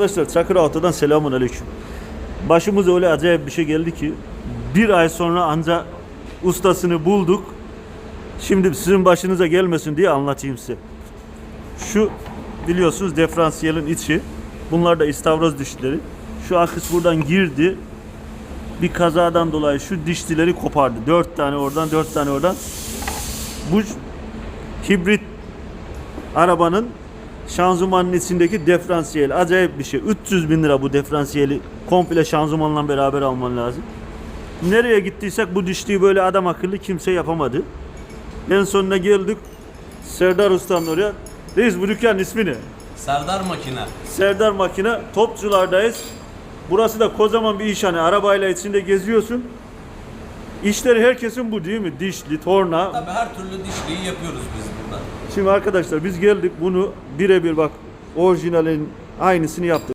Arkadaşlar Çakır Auto'dan selamun aleyküm. Başımıza öyle acayip bir şey geldi ki bir ay sonra anca ustasını bulduk. Şimdi sizin başınıza gelmesin diye anlatayım size. Şu biliyorsunuz diferansiyelin içi. Bunlar da istavroz dişleri. Şu akış buradan girdi. Bir kazadan dolayı şu dişlileri kopardı. Dört tane oradan, dört tane oradan. Bu hibrit arabanın şanzımanın içindeki diferansiyel acayip bir şey. 300 bin lira bu diferansiyeli komple şanzımanla beraber alman lazım. Nereye gittiysek bu dişliği böyle adam akıllı kimse yapamadı. En sonuna geldik. Serdar Usta'nın oraya. Reis bu dükkanın ismi ne? Serdar Makine. Serdar Makine Topçulardayız. Burası da kocaman bir iş hani arabayla içinde geziyorsun. İşleri herkesin bu değil mi? Dişli, torna, Tabii her türlü dişliği yapıyoruz biz burada. Şimdi arkadaşlar biz geldik bunu birebir bak orijinalin aynısını yaptık.